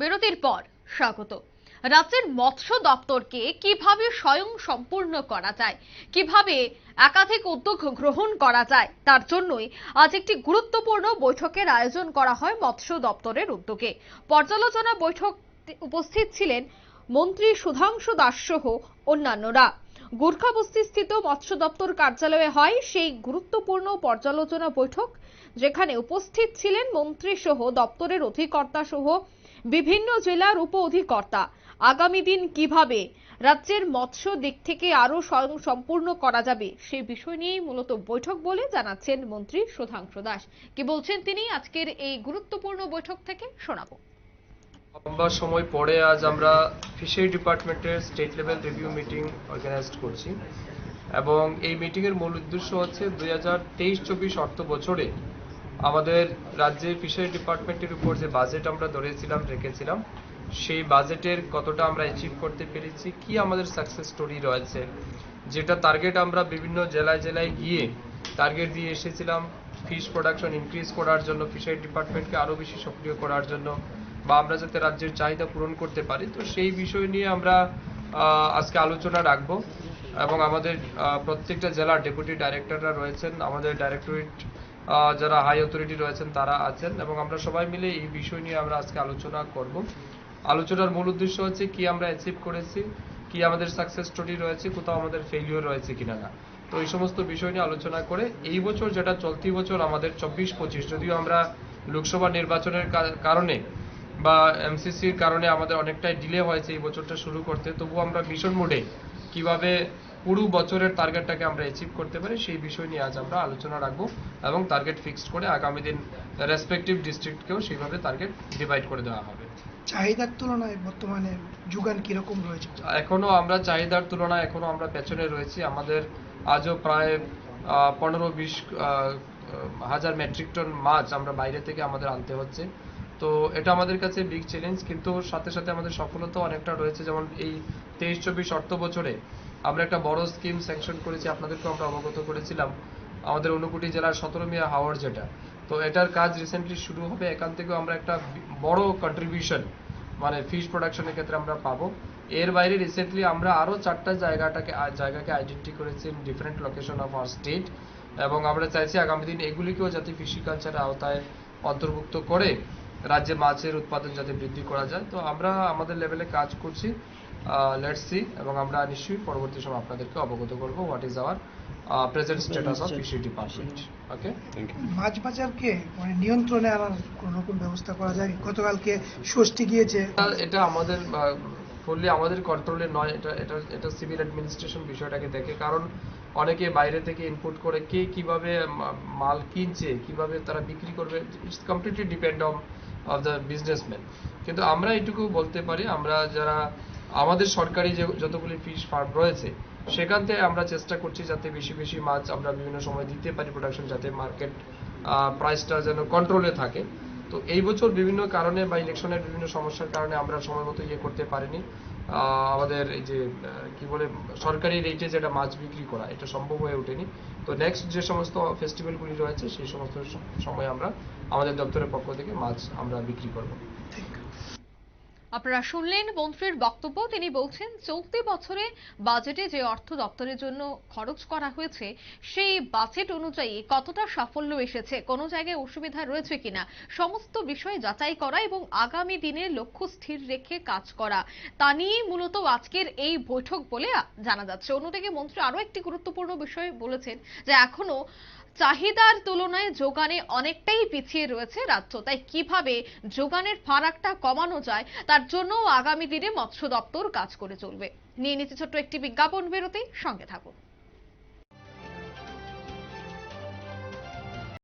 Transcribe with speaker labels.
Speaker 1: বিরতির পর স্বাগত। রাজ্যের মৎস্য দপ্তরকে কীভাবে স্বয়ং সম্পূর্ণ করা যায়, কীভাবে একাধিক উদ্যোগ গ্রহণ করা যায়, তার জন্যই আজ একটি গুরুত্বপূর্ণ বৈঠকের আয়োজন করা হয় মৎস্য দপ্তরের উদ্যোগে। পর্যালোচনা বৈঠক উপস্থিত ছিলেন মন্ত্রী সুধাংশু দাস সহ অন্যান্যরা। গুর্খাবস্তি স্থিত মৎস্য দপ্তর কার্যালয়ে হয় সেই গুরুত্বপূর্ণ পর্যালোচনা বৈঠক, যেখানে উপস্থিত ছিলেন মন্ত্রী সহ দপ্তরের অধিকর্তা সহ বিভিন্ন জেলার উপ অধিকর্তা আগামী দিন কীভাবে রাজ্যের মৎস্য দিক থেকে আরও স্বয়ং সম্পূর্ণ করা যাবে সেই বিষয় নিয়েই মূলত বৈঠক বলে জানাচ্ছেন মন্ত্রী সুধাংশু দাস। কি বলছেন তিনি? আজকের এই গুরুত্বপূর্ণ বৈঠক থেকে শোনাবো।
Speaker 2: লম্বা সময় পরে আজ আমরা ফিশারি ডিপার্টমেন্টের state level review meeting organise করছি। এবং এই মিটিংয়ের মূল উদ্দেশ্য হচ্ছে দুই হাজার তেইশ চব্বিশ অর্থ বছরে আমাদের রাজ্যের ফিশারি ডিপার্টমেন্টের উপর যে বাজেট আমরা ধরেছিলাম, রেখেছিলাম, সেই বাজেটের কতটা আমরা অ্যাচিভ করতে পেরেছি, কি আমাদের সাকসেস স্টোরি রয়েছে, যেটা টার্গেট আমরা বিভিন্ন জেলায় জেলায় গিয়ে টার্গেট দিয়ে এসেছিলাম ফিশ প্রোডাকশন ইনক্রিজ করার জন্য ফিশারি ডিপার্টমেন্টকে আরও বেশি সক্রিয় করার জন্য, বা আমরা যাতে রাজ্যের চাহিদা পূরণ করতে পারি, তো সেই বিষয় নিয়ে আমরা আজকে আলোচনা রাখব, এবং আমাদের প্রত্যেকটা জেলার ডেপুটি ডাইরেক্টররা রয়েছেন, আমাদের ডাইরেক্টরেট যারা হাই অথরিটি রয়েছেন, তারা আছেন এবং আমরা সবাই মিলে এই বিষয় নিয়ে আমরা আজকে আলোচনা করব। আলোচনার মূল উদ্দেশ্য হচ্ছে কি আমরা অ্যাচিভ করেছি, কি আমাদের সাকসেস স্টোরি রয়েছে, কোথাও আমাদের ফেলিওর রয়েছে কিনা না। তো এই সমস্ত বিষয় নিয়ে আলোচনা করে এই বছর যেটা চলতি বছর আমাদের চব্বিশ পঁচিশ, যদিও আমরা লোকসভা নির্বাচনের কারণে বা এমসিসির কারণে আমাদের অনেকটাই ডিলে হয়েছে এই বছরটা শুরু করতে। তবু আমরা মিশন মোডে কীভাবে পুরো বছরের টার্গেটটাকে আমরা অ্যাচিভ করতে পারি সেই বিষয় নিয়ে আজ আমরা আলোচনা রাখব এবং টার্গেট ফিক্সড করে আগামী দিন রেসপেক্টিভ ডিস্ট্রিক্টকেও সেইভাবে টার্গেট ডিভাইড করে দেওয়া হবে।
Speaker 3: চাহিদার তুলনায় বর্তমানে যোগান কীরকম রয়েছে?
Speaker 2: এখনও আমরা চাহিদার তুলনায় এখনও আমরা পেছনে রয়েছি। আমাদের আজও প্রায় পনেরো বিশ হাজার মেট্রিক টন মাছ আমরা বাইরে থেকে আমাদের আনতে হচ্ছে। তো এটা আমাদের কাছে বিগ চ্যালেঞ্জ কিন্তু সাথে সাথে আমাদের সফলতা অনেকটা রয়েছে। যেমন এই তেইশ চব্বিশ অর্থ বছরে আমরা একটা বড় স্কিম স্যাংশন করেছি, আপনাদেরকেও আমরা অবগত করেছিলাম। আমাদের অনুকুটি জেলার সতেরো মিয়া হাওয়ার যেটা। তো এটার কাজ রিসেন্টলি শুরু হবে, এখান থেকেও আমরা একটা বড় কন্ট্রিবিউশন মানে ফিশ প্রোডাকশনের ক্ষেত্রে আমরা পাবো। এর বাইরে রিসেন্টলি আমরা আরও চারটা জায়গাটাকে জায়গাকে আইডেন্টি করেছি different location of our state এবং আমরা চাইছি আগামী দিন এগুলিকেও যাতে ফিশিকালচারের আওতায় অন্তর্ভুক্ত করে রাজ্যে মাছের উৎপাদন যাতে বৃদ্ধি করা যায়। তো আমরা আমাদের লেভেলে কাজ করছি। লেটস সি এবং আমরা নিশ্চয়ই পরবর্তী সময় আপনাদেরকে অবগত করব what is our present status of fishery department okay
Speaker 3: মাছ বাজারকে মানে নিয়ন্ত্রণে আনার কোন রকম ব্যবস্থা করা যায়? গতকালকে ষষ্ঠী গিয়েছে।
Speaker 2: এটা- এটা আমাদের ফুললি আমাদের কন্ট্রোলে নয়, এটা এটা এটা সিভিল অ্যাডমিনিস্ট্রেশন বিষয়টাকে দেখে। কারণ অনেকে বাইরে থেকে ইনপুট করে কে কীভাবে মাল কিনছে, কীভাবে তারা বিক্রি করবে it's completely depend on of the businessman কিন্তু আমরা এটুকু বলতে পারি, আমরা যারা, আমাদের সরকারি যে যতগুলি ফিশ ফার্ম রয়েছে, সেখান থেকে আমরা চেষ্টা করছি যাতে বেশি বেশি মাছ আমরা বিভিন্ন সময় দিতে পারি প্রোডাকশন যাতে মার্কেট প্রাইসটা যেন কন্ট্রোলে থাকে। তো এই বছর বিভিন্ন কারণে বা ইলেকশনের বিভিন্ন সমস্যার কারণে আমরা সময় মতো ইয়ে করতে পারিনি। আমাদের এই যে কি বলে, সরকারি রেটে যেটা মাছ বিক্রি করা, এটা সম্ভব হয়ে ওঠেনি। তো নেক্সট যে সমস্ত ফেস্টিভ্যালগুলি রয়েছে, সেই সমস্ত সময় আমরা আমাদের দপ্তরের পক্ষ থেকে মাছ আমরা বিক্রি করব।
Speaker 1: আপনারা শুনলেন মন্ত্রীর বক্তব্য। তিনি বলছেন, চলতি বছরে বাজেটে যে অর্থ দপ্তরের জন্য খরচ করা হয়েছে, সেই বাজেট অনুযায়ী কতটা সাফল্য এসেছে, কোনো জায়গায় অসুবিধা রয়েছে কিনা, সমস্ত বিষয় যাচাই করা এবং আগামী দিনে লক্ষ্য স্থির রেখে কাজ করা, তা নিয়েই মূলত আজকের এই বৈঠক বলে জানা যাচ্ছে। অন্যদিকে মন্ত্রী আরও একটি গুরুত্বপূর্ণ বিষয় বলেছেন যে এখনও চাহিদার তুলনায় যোগানে অনেকটাই পিছিয়ে রয়েছে রাজ্য। তাই কীভাবে যোগানের ফারাকটা কমানো যায়, তার জন্য আগামী দিনে মৎস্য দপ্তর কাজ করে চলবে। নিয়ে নিচ্ছে ছোট্ট একটি বিজ্ঞাপন বেরোতেই সঙ্গে থাকুন।